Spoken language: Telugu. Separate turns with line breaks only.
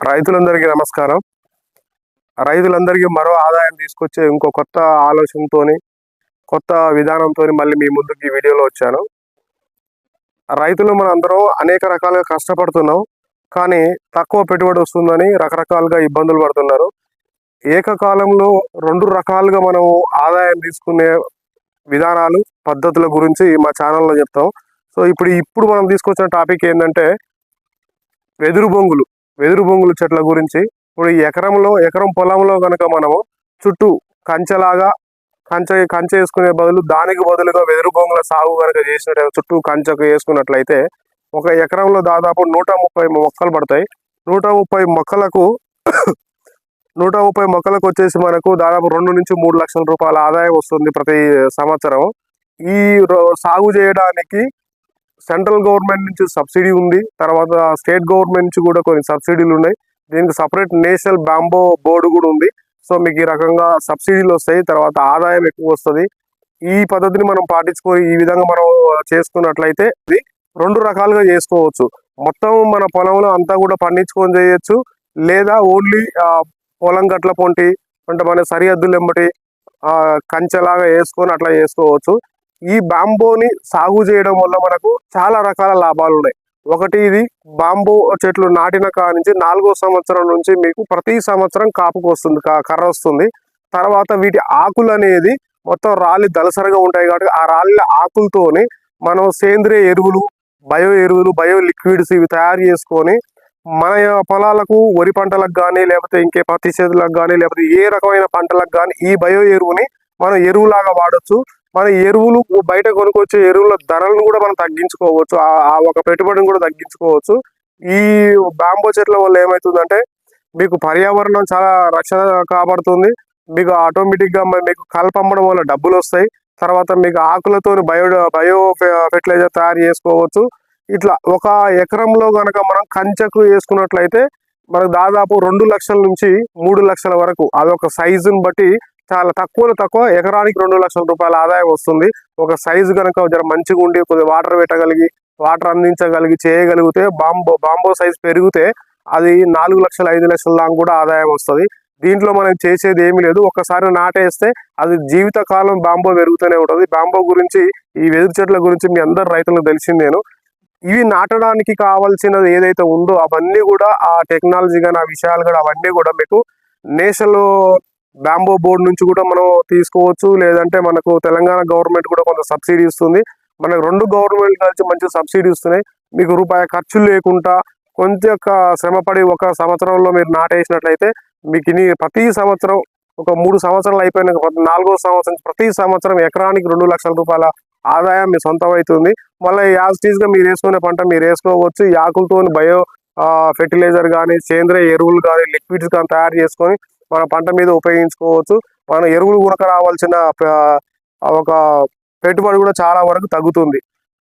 రైతులందరికీ నమస్కారం. రైతులందరికీ మరో ఆదాయం తీసుకొచ్చే ఇంకో కొత్త ఆలోచనతోని కొత్త విధానంతో మళ్ళీ మీ ముందుకు ఈ వీడియోలో వచ్చాను. రైతులు మన అందరం అనేక రకాలుగా కష్టపడుతున్నాం. కానీ తక్కువ పెట్టుబడి వస్తుందని రకరకాలుగా ఇబ్బందులు పడుతున్నారు. ఏకకాలంలో రెండు రకాలుగా మనం ఆదాయం తీసుకునే విధానాలు పద్ధతుల గురించి మా ఛానల్లో చెప్తాం. సో ఇప్పుడు ఇప్పుడు మనం తీసుకొచ్చిన టాపిక్ ఏంటంటే వెదురు బొంగులు. వెదురు బొంగుల చెట్ల గురించి. ఇప్పుడు ఈ ఎకరంలో ఎకరం పొలంలో కనుక మనము చుట్టూ కంచెలాగా కంచె కంచె వేసుకునే బదులు దానికి బదులుగా వెదురు బొంగుల సాగు కనుక చేసినట్టు చుట్టూ కంచెకు వేసుకున్నట్లయితే ఒక ఎకరంలో దాదాపు నూట ముప్పై మొక్కలు పడతాయి. నూట ముప్పై మొక్కలకు నూట ముప్పై మొక్కలకు వచ్చేసి మనకు దాదాపు రెండు నుంచి మూడు లక్షల రూపాయల ఆదాయం వస్తుంది ప్రతి సంవత్సరం. ఈ రో- సాగు చేయడానికి సెంట్రల్ గవర్నమెంట్ నుంచి సబ్సిడీ ఉంది. తర్వాత స్టేట్ గవర్నమెంట్ నుంచి కూడా కొన్ని సబ్సిడీలు ఉన్నాయి. దీనికి సపరేట్ నేషనల్ బాంబో బోర్డు కూడా ఉంది. సో మీకు ఈ రకంగా సబ్సిడీలు వస్తాయి. తర్వాత ఆదాయం ఎక్కువ వస్తుంది. ఈ పద్ధతిని మనం పాటించుకొని ఈ విధంగా మనం చేసుకున్నట్లయితే ఇది రెండు రకాలుగా చేసుకోవచ్చు. మొత్తం మన పొలంలో అంతా కూడా పండించుకొని చేయొచ్చు. లేదా ఓన్లీ పొలం గట్ల పొంటి అంటే మన సరిహద్దులు ఎంబటి కంచెలాగా వేసుకొని అట్లా చేసుకోవచ్చు. ఈ బాంబోని సాగు చేయడం వల్ల మనకు చాలా రకాల లాభాలు ఉన్నాయి. ఒకటి ఇది బాంబో చెట్లు నాటిన కాడ నుంచి నాలుగో సంవత్సరం నుంచి మీకు ప్రతి సంవత్సరం కాపుకు వస్తుంది కర్ర వస్తుంది. తర్వాత వీటి ఆకులు అనేది మొత్తం రాళ్ళు దళసరిగా ఉంటాయి కాబట్టి ఆ రాళ్ళ ఆకులతోని మనం సేంద్రియ ఎరువులు బయో ఎరువులు బయో లిక్విడ్స్ ఇవి తయారు చేసుకొని మన పొలాలకు వరి పంటలకు కానీ లేకపోతే ఇంకే పత్తి చేతులకు కానీ లేకపోతే ఏ రకమైన పంటలకు కానీ ఈ బయో ఎరువుని మనం ఎరువులాగా వాడొచ్చు. మన ఎరువులు బయట కొనుక్కొచ్చే ఎరువుల ధరలను కూడా మనం తగ్గించుకోవచ్చు. ఆ- ఒక పెట్టుబడిని కూడా తగ్గించుకోవచ్చు. ఈ బాంబో చెట్ల వల్ల ఏమవుతుందంటే మీకు పర్యావరణం చాలా రక్షణ కాపాడుతుంది. మీకు ఆటోమేటిక్గా మీకు కలపమ్మడం వల్ల డబ్బులు వస్తాయి. తర్వాత మీకు ఆకులతో బయో బయో ఫెర్టిలైజర్ తయారు చేసుకోవచ్చు. ఇట్లా ఒక ఎకరంలో కనుక మనం కంచెకు వేసుకున్నట్లయితే మనకు దాదాపు రెండు లక్షల నుంచి మూడు లక్షల వరకు అదొక సైజుని బట్టి చాలా తక్కువలో తక్కువ ఎకరానికి రెండు లక్షల రూపాయల ఆదాయం వస్తుంది. ఒక సైజు కనుక జర మంచిగా ఉండి కొద్దిగా వాటర్ పెట్టగలిగి వాటర్ అందించగలిగి చేయగలిగితే బాంబో బాంబో సైజ్ పెరిగితే అది నాలుగు లక్షలు ఐదు లక్షల దాకా కూడా ఆదాయం వస్తుంది. దీంట్లో మనం చేసేది ఏమీ లేదు. ఒక్కసారి నాటేస్తే అది జీవితకాలం బాంబో పెరుగుతూనే ఉంటుంది. బాంబో గురించి ఈ వెదురు చెట్ల గురించి మీ అందరు రైతులకు తెలిసిందేను ఇవి నాటడానికి కావాల్సినది ఏదైతే ఉందో అవన్నీ కూడా ఆ టెక్నాలజీ కానీ ఆ విషయాలు కూడా అవన్నీ కూడా మీకు నేషనల్ బ్యాంబో బోర్డు నుంచి కూడా మనం తీసుకోవచ్చు. లేదంటే మనకు తెలంగాణ గవర్నమెంట్ కూడా కొంత సబ్సిడీ ఇస్తుంది. మనకు రెండు గవర్నమెంట్ కలిసి మంచి సబ్సిడీ ఇస్తున్నాయి. మీకు రూపాయి ఖర్చులు లేకుండా కొంచెం శ్రమపడి ఒక సంవత్సరంలో మీరు నాటేసినట్లయితే మీకు ఇని ప్రతి సంవత్సరం ఒక మూడు సంవత్సరాలు అయిపోయిన నాలుగో సంవత్సరం ప్రతి సంవత్సరం ఎకరానికి రెండు లక్షల రూపాయల ఆదాయం మీ సొంతం అవుతుంది మళ్ళీ యాజ్ మీరు వేసుకునే పంట మీరు వేసుకోవచ్చు. ఈ ఆకులతో బయో ఫెర్టిలైజర్ కానీ సేంద్రియ ఎరువులు కానీ లిక్విడ్స్ కానీ తయారు చేసుకొని మన పంట మీద ఉపయోగించుకోవచ్చు. మన ఎరువులు కూడా రావాల్సిన ఒక పెట్టుబడి కూడా చాలా వరకు తగ్గుతుంది.